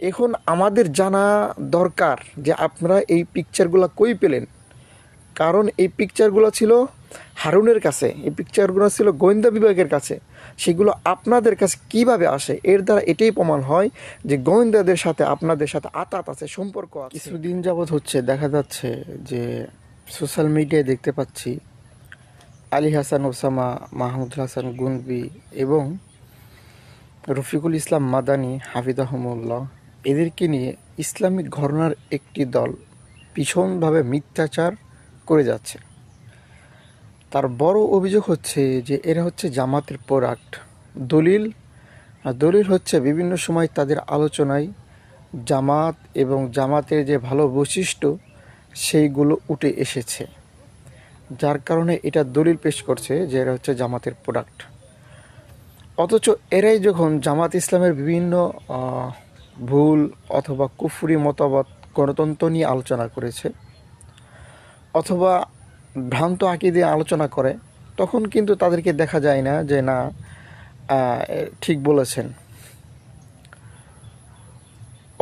এখন আমাদের জানা দরকার যে আপনারা এই পিকচারগুলো কই পেলেন? কারণ এই পিকচারগুলো ছিল হারুনের কাছে, এই পিকচারগুলো ছিল গোয়েন্দা বিভাগের কাছে। সেগুলো আপনাদের কাছে কীভাবে আসে? এর দ্বারা এটাই প্রমাণ হয় যে গোয়েন্দাদের সাথে আপনাদের সাথে আতাত আছে, সম্পর্ক আছে। কিছুদিন যাবৎ হচ্ছে, দেখা যাচ্ছে যে সোশ্যাল মিডিয়ায় দেখতে পাচ্ছি আলী হাসান, ওসামা মাহমুদুল হাসান, গুনবি এবং রফিকুল ইসলাম মাদানি হাফিদাহমুল্লাহ এদেরকে নিয়ে ইসলামিক ঘটনার একটি দল ভীষণভাবে মিথ্যাচার করে যাচ্ছে। তার বড় অভিযোগ হচ্ছে যে এরা হচ্ছে জামাতের প্রোডাক্ট দলিল। দলিল হচ্ছে বিভিন্ন সময় তাদের আলোচনায় জামাত এবং জামাতের যে ভালো বৈশিষ্ট্য, সেইগুলো উঠে এসেছে। যার কারণে এটা দলিল পেশ করছে যে এরা হচ্ছে জামাতের প্রোডাক্ট অথচ এরাই যখন জামাত ইসলামের বিভিন্ন ভুল অথবা কুফুরি মতামত গণতন্ত্র নিয়ে আলোচনা করেছে, অথবা ভ্রান্ত আঁকি দিয়ে আলোচনা করে, তখন কিন্তু তাদেরকে দেখা যায় না যে না ঠিক বলেছেন।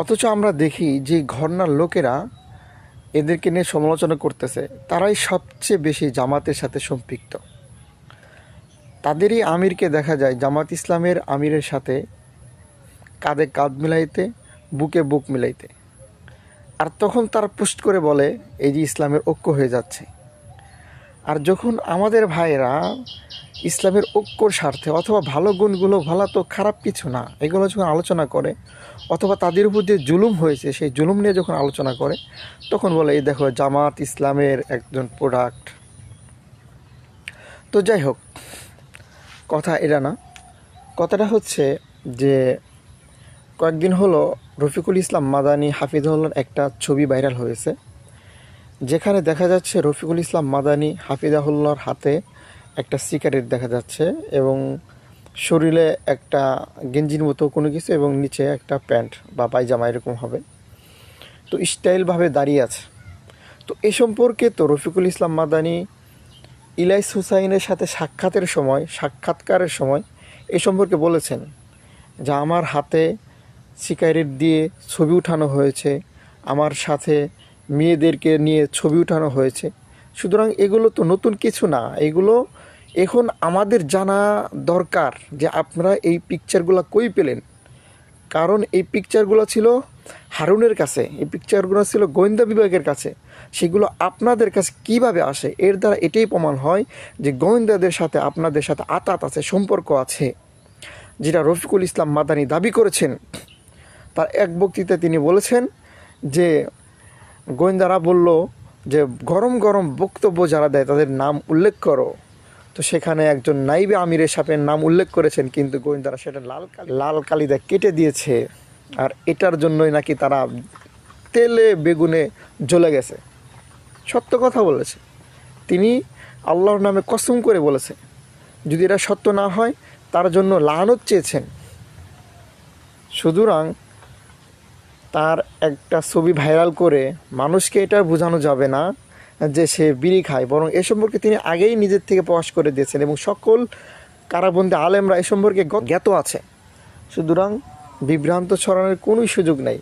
অথচ আমরা দেখি যে ঘরনার লোকেরা এদেরকে নিয়ে সমালোচনা করতেছে, তারাই সবচেয়ে বেশি জামাতের সাথে সম্পৃক্ত। তাদেরই আমিরকে দেখা যায়, জামাত ইসলামের আমিরের সাথে কাঁধে কাঁধ মিলাইতে, বুকে বুক মিলাইতে। আর তখন তারা পোস্ট করে বলে, এই যে ইসলামের ঐক্য হয়ে যাচ্ছে। আর যখন আমাদের ভাইয়েরা ইসলামের ঐক্যর স্বার্থে অথবা ভালো গুণগুলো, ভালো তো খারাপ কিছু না, এগুলো যখন আলোচনা করে, অথবা তাদের উপর যে জুলুম হয়েছে, সেই জুলুম নিয়ে যখন আলোচনা করে, তখন বলে, এই দেখো, জামাত ইসলামের একজন প্রোডাক্ট তো যাই হোক, কথা এটা না। কথাটা হচ্ছে যে কয়েকদিন হলো রফিকুল ইসলাম মাদানি হাফিজুল্লাহর একটা ছবি ভাইরাল হয়েছে, যেখানে দেখা যাচ্ছে রফিকুল ইসলাম মাদানি হাফিজাহুল্লাহর হাতে একটা সিগারেট দেখা যাচ্ছে এবং শরীরে একটা গেঞ্জির মতো কোনো কিছু এবং নিচে একটা প্যান্ট বা পায়জামা এরকম হবে। তো স্টাইলভাবে দাঁড়িয়ে আছে। তো এ সম্পর্কে তো রফিকুল ইসলাম মাদানি ইলাইস হুসাইনের সাথে সাক্ষাতের সময়, সাক্ষাৎকারের সময় এ সম্পর্কে বলেছেন যে, আমার হাতে সিগারেট দিয়ে ছবি উঠানো হয়েছে। আমার সাথে মেয়েদেরকে নিয়ে ছবি উঠানো হয়েছে। সুতরাং এগুলো তো নতুন কিছু না। এগুলো এখন আমাদের জানা দরকার যে আপনারা এই পিকচারগুলো কই পেলেন। কারণ এই পিকচারগুলো ছিল হারুনের কাছে। এই পিকচারগুলো ছিল গোয়েন্দা বিভাগের কাছে। সেগুলো আপনাদের কাছে কীভাবে আসে? এর দ্বারা এটাই প্রমাণ হয় যে গোয়েন্দাদের সাথে আপনাদের সাথে আতাত আছে, সম্পর্ক আছে। যেটা রফিকুল ইসলাম মাদানি দাবি করেছেন তার এক বক্তৃতায় তিনি বলেছেন যে গোয়েন্দারা বলল যে গরম গরম বক্তব্য যারা দেয় তাদের নাম উল্লেখ করো। তো সেখানে একজন নাইবে আমিরের সাপের নাম উল্লেখ করেছেন, কিন্তু গোয়েন্দারা সেটা লাল লাল কালিদা কেটে দিয়েছে। আর এটার জন্যই নাকি তারা তেলে বেগুনে জ্বলে গেছে। সত্য কথা বলেছে। তিনি আল্লাহর নামে কসম করে বলেছে যদি এটা সত্য না হয় তার জন্য লানত চেয়েছেন। সুতরাং তার একটা ছবি ভাইরাল করে মানুষকে এটা বোঝানো যাবে না যে সে বিড়ি খায়, বরং এ সম্পর্কে তিনি আগেই নিজের থেকে প্রকাশ করে দিয়েছেন এবং সকল কারাবন্দী আলেমরা এ সম্পর্কে জ্ঞাত আছে। সুতরাং বিভ্রান্ত ছড়ানোর কোনোই সুযোগ নেই।